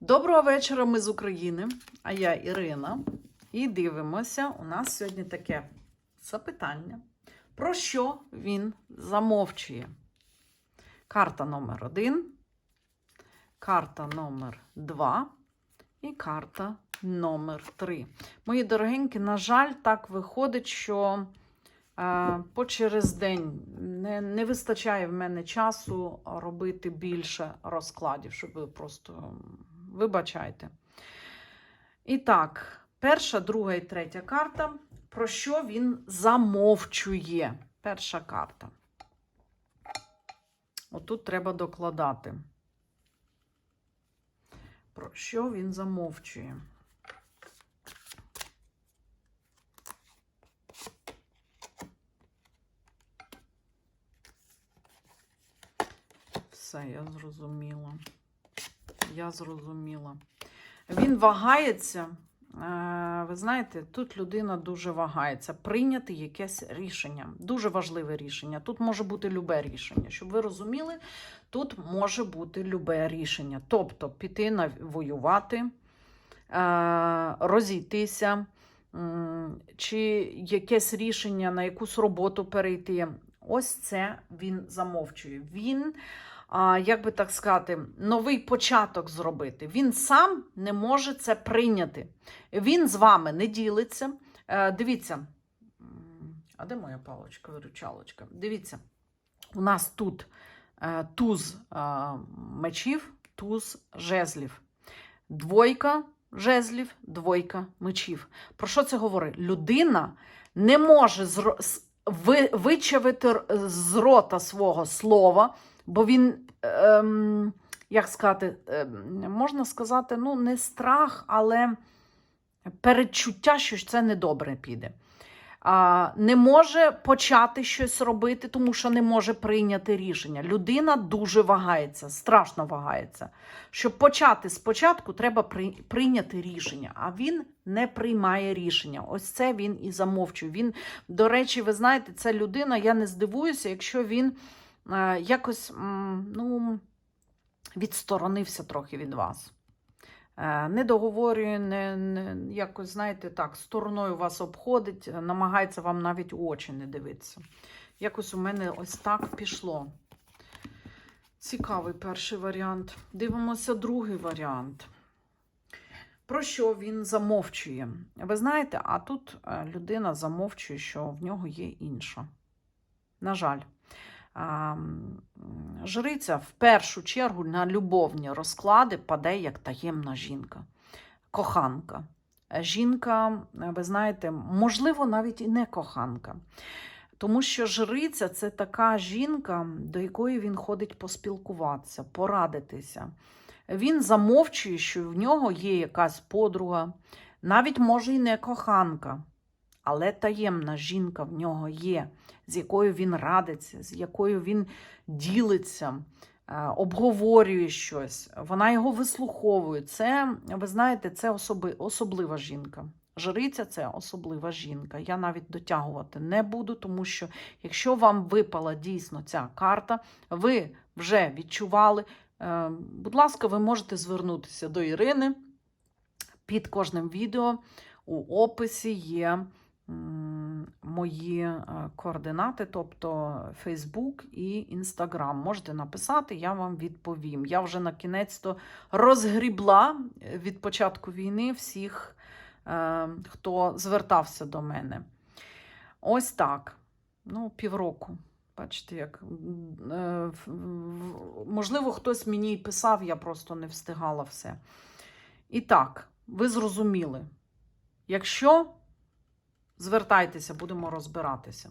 Доброго вечора, ми з України, а я Ірина. І дивимося, у нас сьогодні таке запитання. Про що він замовчує? Карта номер один, карта номер два і карта номер три. Мої дорогенькі, на жаль, так виходить, що е, по через день не, не вистачає в мене часу робити більше розкладів, щоб просто вибачайте. І так, перша, друга і третя карта. Про що він замовчує? Перша карта. Отут треба докладати. Про що він замовчує? Все, я зрозуміла. Я зрозуміла. Він вагається. е, Ви знаєте, тут людина дуже вагається прийняти якесь рішення. Дуже важливе рішення. Тут може бути любе рішення. Щоб ви розуміли, тут може бути любе рішення. Тобто піти на воювати, е, розійтися, чи якесь рішення на якусь роботу перейти. Ось це він замовчує. Він як би так сказати, новий початок зробити. Він сам не може це прийняти. Він з вами не ділиться. Е, дивіться, а де моя палочка, виручалочка? Дивіться, у нас тут е, туз е, мечів, туз жезлів. Двойка жезлів, двойка мечів. Про що це говорить? Людина не може зро... ви... вичавити з рота свого слова, бо він, ем, як сказати, ем, можна сказати, ну, не страх, але передчуття, що це недобре піде. А, не може почати щось робити, тому що не може прийняти рішення. Людина дуже вагається, страшно вагається. Щоб почати спочатку, треба при- прийняти рішення, а він не приймає рішення. Ось це він і замовчує. Він, до речі, ви знаєте, це людина, я не здивуюся, якщо він якось ну, відсторонився трохи від вас. Е, Не договорює, не, не, якось, знаєте, так, стороною вас обходить, е, намагається вам навіть у очі не дивитися. Якось у мене ось так пішло. Цікавий перший варіант. Дивимося другий варіант. Про що він замовчує? Ви знаєте, а тут е, людина замовчує, що в нього є інша. На жаль. Жриця в першу чергу на любовні розклади паде як таємна жінка, коханка. Жінка, ви знаєте, можливо, навіть і не коханка. Тому що жриця це така жінка, до якої він ходить поспілкуватися, порадитися. Він замовчує, що в нього є якась подруга, навіть може і не коханка, але таємна жінка в нього є, з якою він радиться, з якою він ділиться, е, обговорює щось. Вона його вислуховує. Це, ви знаєте, це особи, особлива жінка. Жриця це особлива жінка. Я навіть дотягувати не буду, тому що якщо вам випала дійсно ця карта, ви вже відчували. е, Будь ласка, ви можете звернутися до Ірини. Під кожним відео у описі є мої е, координати, тобто Facebook і Instagram. Можете написати, я вам відповім. Я вже на кінець то розгрібла е, від початку війни всіх, е, хто звертався до мене. Ось так. Ну, півроку. Бачите, як можливо, хтось мені писав, я просто не встигала все. І так, ви зрозуміли. Якщо звертайтеся, будемо розбиратися.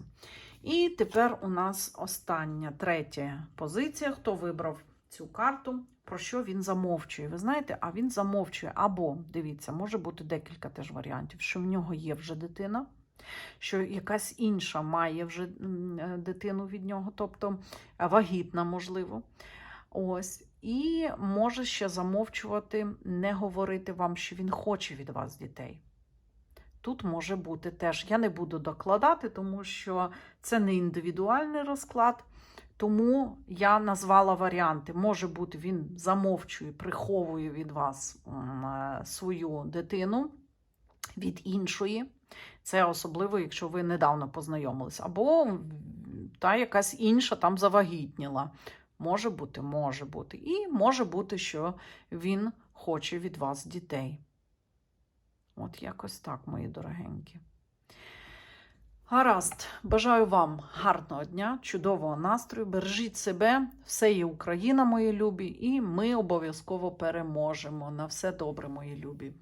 І тепер у нас остання третя позиція. Хто вибрав цю карту? Про що він замовчує? Ви знаєте, а він замовчує. Або, дивіться, може бути декілька теж варіантів, що в нього є вже дитина, що якась інша має вже е, дитину від нього, тобто е, вагітна, можливо. Ось. І може ще замовчувати, не говорити вам, що він хоче від вас дітей. Тут може бути теж. Я не буду докладати, тому що це не індивідуальний розклад. Тому я назвала варіанти. Може бути, він замовчує, приховує від вас е, свою дитину від іншої. Це особливо, якщо ви недавно познайомились. Або та якась інша там завагітніла. Може бути, може бути. І може бути, що він хоче від вас дітей. От якось так, мої дорогенькі. Гаразд, бажаю вам гарного дня, чудового настрою. Бережіть себе, все є Україна, мої любі, і ми обов'язково переможемо. На все добре, мої любі.